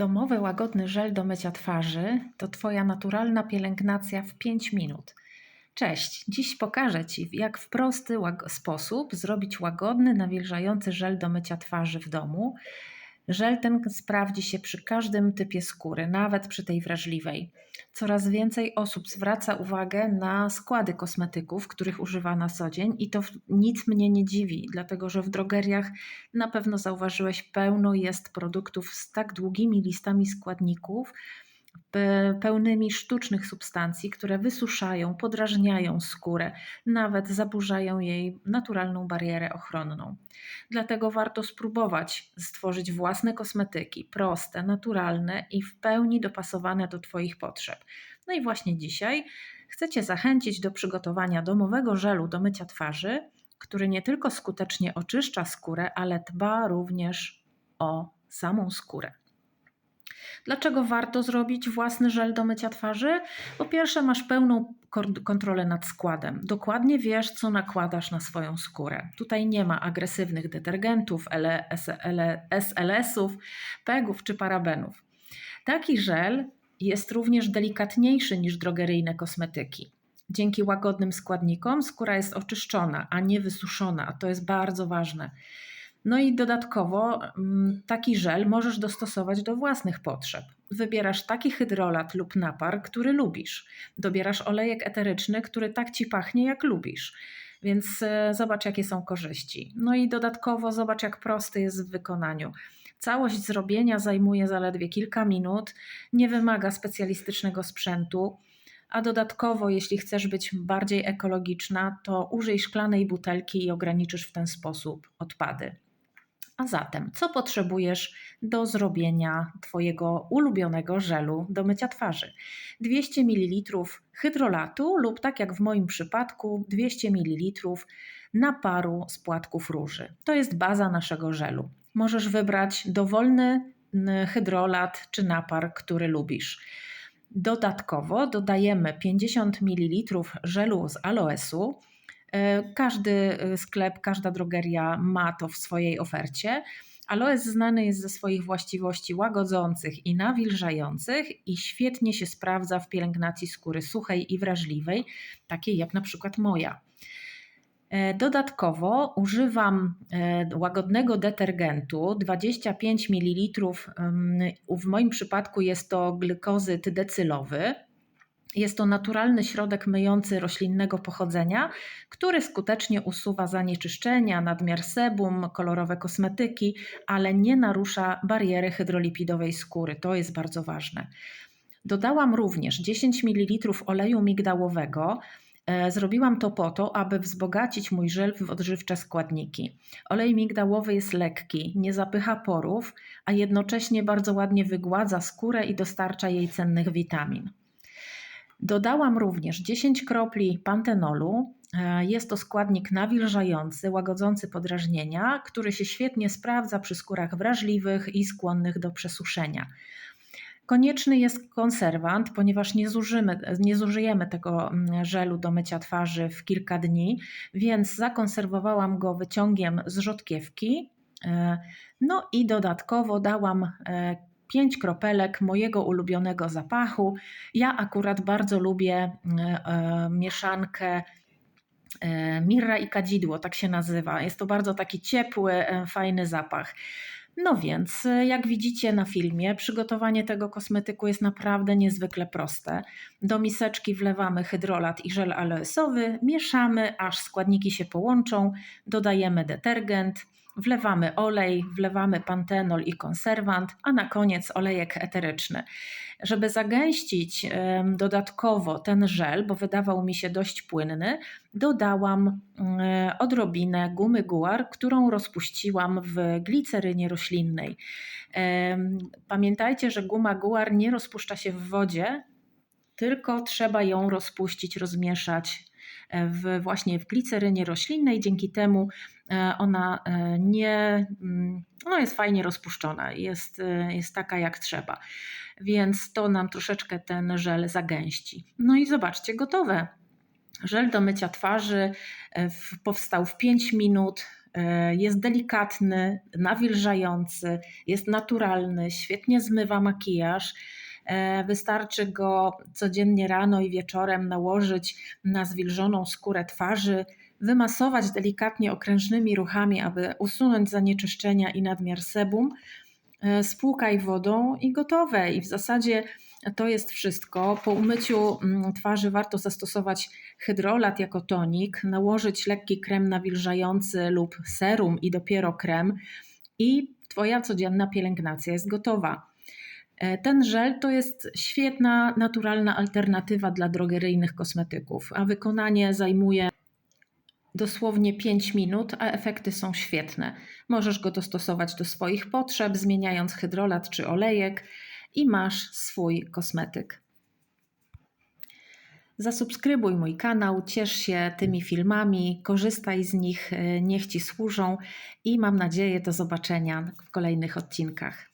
Domowy łagodny żel do mycia twarzy to Twoja naturalna pielęgnacja w 5 minut. Cześć, dziś pokażę Ci, jak w prosty sposób zrobić łagodny, nawilżający żel do mycia twarzy w domu. Żel ten sprawdzi się przy każdym typie skóry, nawet przy tej wrażliwej. Coraz więcej osób zwraca uwagę na składy kosmetyków, których używa na co dzień, i to nic mnie nie dziwi, dlatego że w drogeriach na pewno zauważyłeś, pełno jest produktów z tak długimi listami składników, pełnymi sztucznych substancji, które wysuszają, podrażniają skórę, nawet zaburzają jej naturalną barierę ochronną. Dlatego warto spróbować stworzyć własne kosmetyki, proste, naturalne i w pełni dopasowane do Twoich potrzeb. No i właśnie dzisiaj chcę Cię zachęcić do przygotowania domowego żelu do mycia twarzy, który nie tylko skutecznie oczyszcza skórę, ale dba również o samą skórę. Dlaczego warto zrobić własny żel do mycia twarzy? Po pierwsze, masz pełną kontrolę nad składem. Dokładnie wiesz, co nakładasz na swoją skórę. Tutaj nie ma agresywnych detergentów, SLS-ów, PEG-ów czy parabenów. Taki żel jest również delikatniejszy niż drogeryjne kosmetyki. Dzięki łagodnym składnikom skóra jest oczyszczona, a nie wysuszona, a to jest bardzo ważne. No i dodatkowo mm, taki żel możesz dostosować do własnych potrzeb. Wybierasz taki hydrolat lub napar, który lubisz. Dobierasz olejek eteryczny, który tak ci pachnie, jak lubisz. Więc e, zobacz, jakie są korzyści. No i dodatkowo zobacz, jak prosty jest w wykonaniu. Całość zrobienia zajmuje zaledwie kilka minut, nie wymaga specjalistycznego sprzętu. A dodatkowo, jeśli chcesz być bardziej ekologiczna, to użyj szklanej butelki i ograniczysz w ten sposób odpady. A zatem, co potrzebujesz do zrobienia Twojego ulubionego żelu do mycia twarzy? 200 ml hydrolatu lub tak jak w moim przypadku 200 ml naparu z płatków róży. To jest baza naszego żelu. Możesz wybrać dowolny hydrolat czy napar, który lubisz. Dodatkowo dodajemy 50 ml żelu z aloesu, każdy e, sklep, każda drogeria ma to w swojej ofercie. Aloes znany jest ze swoich właściwości łagodzących i nawilżających i świetnie się sprawdza w pielęgnacji skóry suchej i wrażliwej, takiej jak na przykład moja. E, dodatkowo używam łagodnego detergentu 25 ml. W moim przypadku jest to glykozyt decylowy. Jest to naturalny środek myjący roślinnego pochodzenia, który skutecznie usuwa zanieczyszczenia, nadmiar sebum, kolorowe kosmetyki, ale nie narusza bariery hydrolipidowej skóry. To jest bardzo ważne. Dodałam również 10 ml oleju migdałowego. E, zrobiłam to po to, aby wzbogacić mój żel w odżywcze składniki. Olej migdałowy jest lekki, nie zapycha porów, a jednocześnie bardzo ładnie wygładza skórę i dostarcza jej cennych witamin. Dodałam również 10 kropli pantenolu. E, jest to składnik nawilżający, łagodzący podrażnienia, który się świetnie sprawdza przy skórach wrażliwych i skłonnych do przesuszenia. Konieczny jest konserwant, ponieważ nie, zużymy, nie zużyjemy tego mm, żelu do mycia twarzy w kilka dni, więc zakonserwowałam go wyciągiem z rzodkiewki. E, no i dodatkowo dałam e, pięć kropelek mojego ulubionego zapachu. Ja akurat bardzo lubię e, e, mieszankę e, mirra i kadzidło, tak się nazywa. Jest to bardzo taki ciepły, fajny zapach. No więc, jak widzicie na filmie, przygotowanie tego kosmetyku jest naprawdę niezwykle proste. Do miseczki wlewamy hydrolat i żel aloesowy, mieszamy, aż składniki się połączą, dodajemy detergent, Wlewamy olej, wlewamy pantenol i konserwant, a na koniec olejek eteryczny. Żeby zagęścić dodatkowo ten żel, bo wydawał mi się dość płynny, dodałam odrobinę gumy guar, którą rozpuściłam w glicerynie roślinnej. Pamiętajcie, że guma guar nie rozpuszcza się w wodzie, tylko trzeba ją rozpuścić, rozmieszać w, właśnie w glicerynie roślinnej. Dzięki temu e, ona e, nie mm, no jest fajnie rozpuszczona, jest, e, jest taka jak trzeba. Więc to nam troszeczkę ten żel zagęści. No i zobaczcie, gotowe. Żel do mycia twarzy powstał w 5 minut. Jest delikatny, nawilżający, jest naturalny, świetnie zmywa makijaż. E, Wystarczy go codziennie rano i wieczorem nałożyć na zwilżoną skórę twarzy, wymasować delikatnie okrężnymi ruchami, aby usunąć zanieczyszczenia i nadmiar sebum. E, Spłukaj wodą i gotowe. I w zasadzie to jest wszystko. Po umyciu mm, twarzy warto zastosować hydrolat jako tonik, nałożyć lekki krem nawilżający lub serum i dopiero krem i Twoja codzienna pielęgnacja jest gotowa. E, Ten żel to jest świetna, naturalna alternatywa dla drogeryjnych kosmetyków, a wykonanie zajmuje dosłownie 5 minut, a efekty są świetne. Możesz go dostosować do swoich potrzeb, zmieniając hydrolat czy olejek i masz swój kosmetyk. Zasubskrybuj mój kanał, ciesz się tymi filmami, korzystaj z nich, e, niech Ci służą i mam nadzieję do zobaczenia w kolejnych odcinkach.